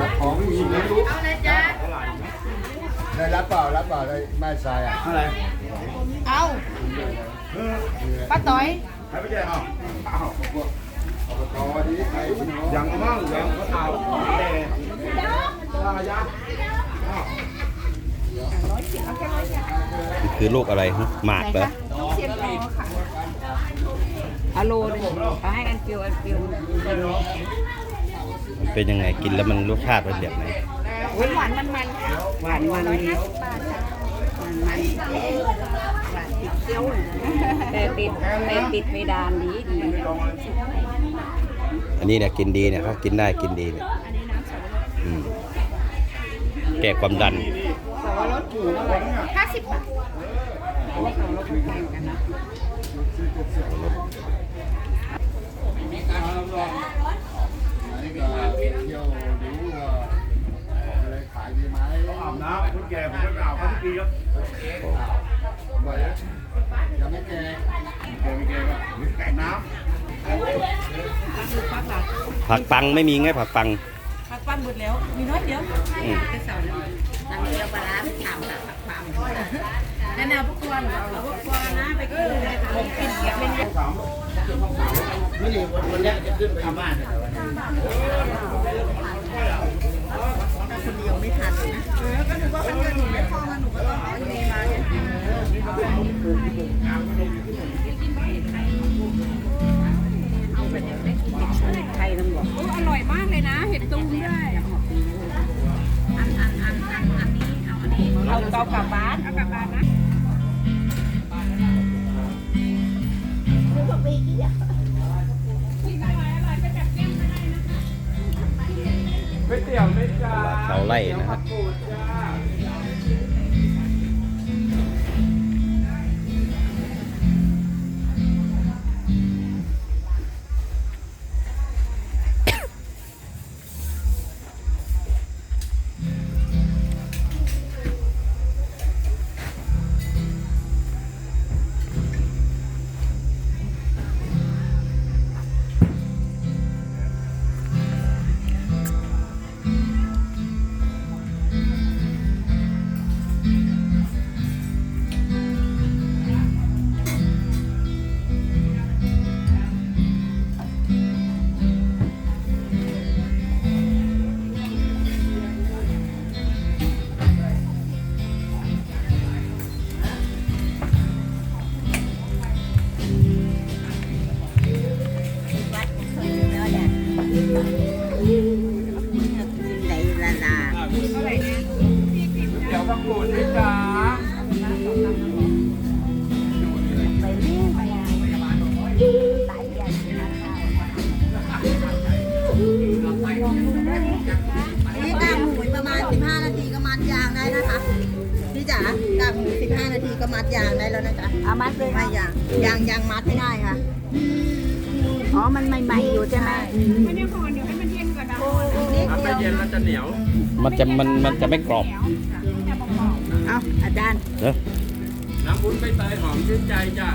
รับของผู้หญิงไม่รู้เอาเลยจ้าได้รับเปล่ารับเปล่าได้แม่ทรายอะอะไรเอาป้าต้อยใครไปแจ้งเอาอบตดีใครพี่น้องยังมั่งยังก็เอาแต่ระยะคือลูกอะไรฮะหมากเหรอเสียบรอค่ะอะโลเลยเอาให้อันเปียวอันเปียวมัน เป็นยังไงกินแล้วมันรสชาติเป็นแบบไหนหวานมันมันค่ะหวานมันร้อยห้าสิบบาทค่ะหวานมันหวานติดเคี้ยวแต่ติดแต่ติดเพดานดีดีอันนี้เนี่ยกินดีเนี่ยเขากินได้กินดีเนี่ยอันนี้น้ำสับปะรดอืมแก้ความดันสับปะรดถูกเท่าไหร่ห้าสิบบาทอันนี้ของรถแพงกันนะ อันนี้ก็เที่ยวดูว่าอะไรขายดีไหม อาบน้ำคุณแก่ผม ก็อาบเขาทุกปีครับบ่อยยังไม่แก่แก่ไม่แก่ก็แก่น้ปักหลักผักปังไม่มีไงผักปังปักปั้นหมดแล้ว มีน้อยเดียวอืมจะเสาร์น้ำเดียวปลาร้าไปถามหาปักปั้นนั่นเอาพวกควรเอาพวกควรนะไปกินเลยค่ะกินเก็บเป็นเยอะไม่ดีวันนี้จะขึ้นไปทำบ้านคน เอากากลับบ้านเอากลับบ้านนะำไม่เตี่ยวไม่จ้าตลาดชาวไร่นะครับ ดี๋ยวต้องปูดด้วยจ้าไปเรื่อยไปอะหลายอย่างนี่กางหมูประมาณ 15 นาทีก็มัดยางได้นะคะ พี่จ๋ากางหมู 15 นาทีก็มัดยางได้แล้วนะจ๊ะเอามัดเลยไม่ยางยางยางมัดไม่ได้ค่ะ อ๋อ มันใหม่ๆอยู่ใช่ไหมไม่ได้ห่อเดี๋ยวให้มันเย็นก่อนนะนิดถ้าเดีไม่ยวเย็นแล้วจะเหนียว มันจะมันมันจะไม่กรอบ เอาอาจารย์เนอะน้ำวุ้นใบเตยหอมชื่นใจจ้า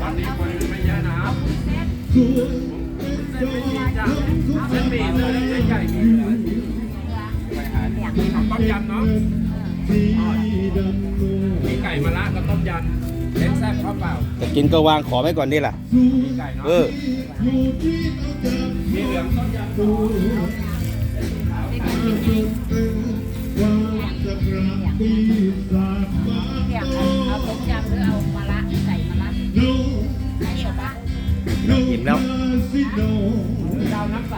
ตอนนี้คนไม่เยอะนะเส้นไม่มีจ้ะเส้นหมี่เส้นเล็กเส้นใหญ่มีเหลือเอาต้มยำเนาะ มีไก่มะระกับต้มยำเล็กแซ่บข้าวเปล่าจะกินก็วางขอไว้ก่อนดิล่ะมีไก่เนาะเออมีเหลืองต้มยำอย่างเอาต้มยำหรือเอามะระใส่มะระให้ชาวบ้านอิ่มแล้วดาวน้ำใส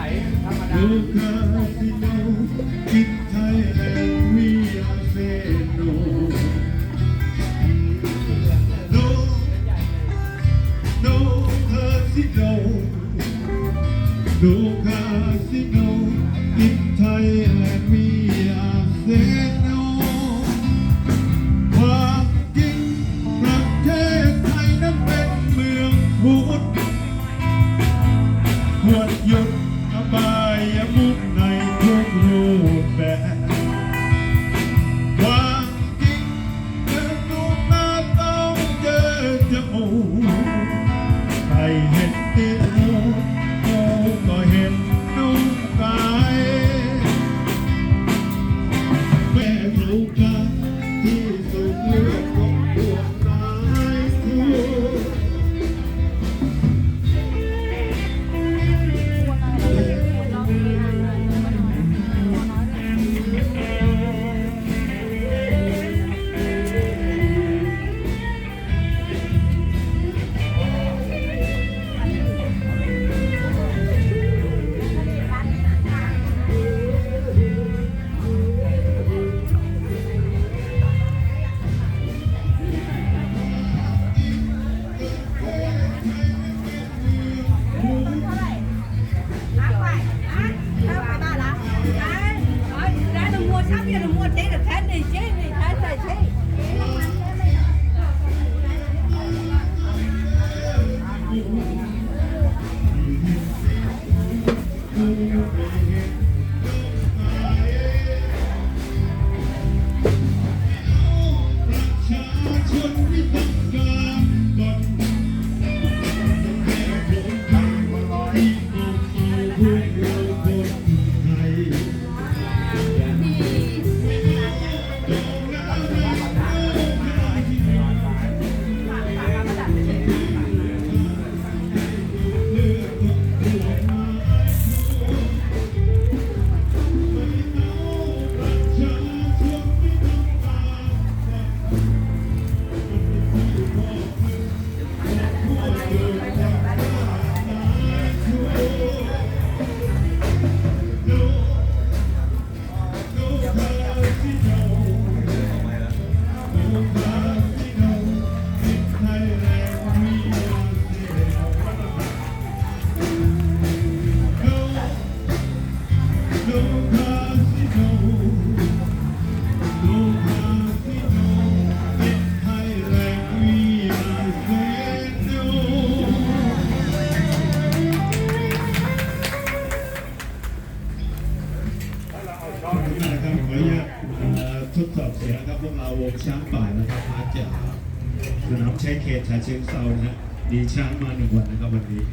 สนามใช้เขตชาเชิงเซานะฮะดีช้างมาหนึ่งวันนะครับวันนี้